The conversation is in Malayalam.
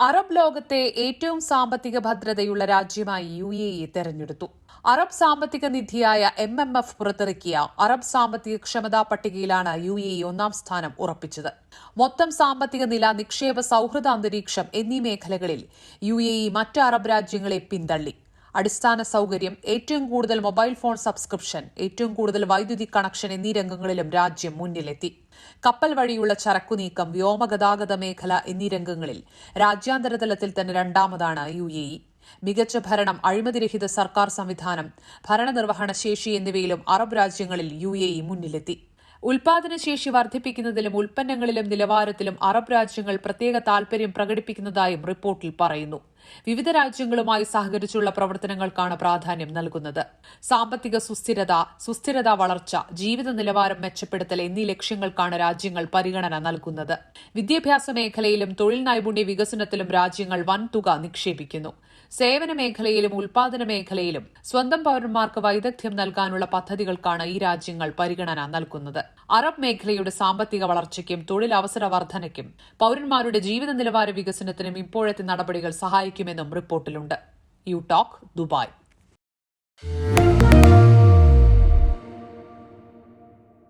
അറബ് ലോകത്തെ ഏറ്റവും സാമ്പത്തിക ഭദ്രതയുള്ള രാജ്യമായി യു എ ഇ തെരഞ്ഞെടുത്തു. അറബ് സാമ്പത്തിക നിധിയായ എം എം എഫ് പുറത്തിറക്കിയ അറബ് സാമ്പത്തിക ക്ഷമതാ പട്ടികയിലാണ് യു എ ഇ ഒന്നാം സ്ഥാനം ഉറപ്പിച്ചത്. മൊത്തം സാമ്പത്തിക നില നിക്ഷേപ സൌഹൃദ അന്തരീക്ഷം എന്നീ മേഖലകളിൽ യു എ ഇ മറ്റ് അറബ് രാജ്യങ്ങളെ പിന്തള്ളി. അടിസ്ഥാന സൌകര്യം ഏറ്റവും കൂടുതൽ മൊബൈൽ ഫോൺ സബ്സ്ക്രിപ്ഷൻ ഏറ്റവും കൂടുതൽ വൈദ്യുതി കണക്ഷൻ എന്നീ രംഗങ്ങളിലും രാജ്യം മുന്നിലെത്തി. കപ്പൽ വഴിയുള്ള ചരക്കുനീക്കം വ്യോമഗതാഗത മേഖല എന്നീ രംഗങ്ങളിൽ രാജ്യാന്തര തലത്തിൽ തന്നെ രണ്ടാമതാണ് യു എ ഇ. മികച്ച ഭരണം അഴിമതിരഹിത സർക്കാർ സംവിധാനം ഭരണനിർവഹണ ശേഷി എന്നിവയിലും അറബ് രാജ്യങ്ങളിൽ യു എ ഇ മുന്നിലെത്തി. ഉൽപാദനശേഷി വർദ്ധിപ്പിക്കുന്നതിലും ഉൽപ്പന്നങ്ങളിലും നിലവാരത്തിലും അറബ് രാജ്യങ്ങൾ പ്രത്യേക താൽപര്യം പ്രകടിപ്പിക്കുന്നതായും റിപ്പോർട്ടിൽ പറയുന്നു. വിവിധ രാജ്യങ്ങളുമായി സഹകരിച്ചുള്ള പ്രവർത്തനങ്ങൾക്കാണ് പ്രാധാന്യം നൽകുന്നത്. സാമ്പത്തിക സുസ്ഥിരത സുസ്ഥിരത വളർച്ച ജീവിത നിലവാരം മെച്ചപ്പെടുത്തൽ എന്നീ ലക്ഷ്യങ്ങൾക്കാണ് രാജ്യങ്ങൾ പരിഗണന നൽകുന്നത്. വിദ്യാഭ്യാസ മേഖലയിലും തൊഴിൽ നൈപുണ്യ വികസനത്തിലും രാജ്യങ്ങൾ വൻതുക നിക്ഷേപിക്കുന്നു. സേവന മേഖലയിലും ഉൽപാദന മേഖലയിലും സ്വന്തം പൌരന്മാർക്ക് വൈദഗ്ധ്യം നൽകാനുള്ള പദ്ധതികൾക്കാണ് ഈ രാജ്യങ്ങൾ പരിഗണന നൽകുന്നത്. അറബ് മേഖലയുടെ സാമ്പത്തിക വളർച്ചയ്ക്കും തൊഴിലവസര വർധനയ്ക്കും പൌരന്മാരുടെ ജീവിത നിലവാര വികസനത്തിനും ഇപ്പോഴത്തെ നടപടികൾ സഹായിക്കുമെന്നും റിപ്പോർട്ടിലുണ്ട്. You talk Dubai.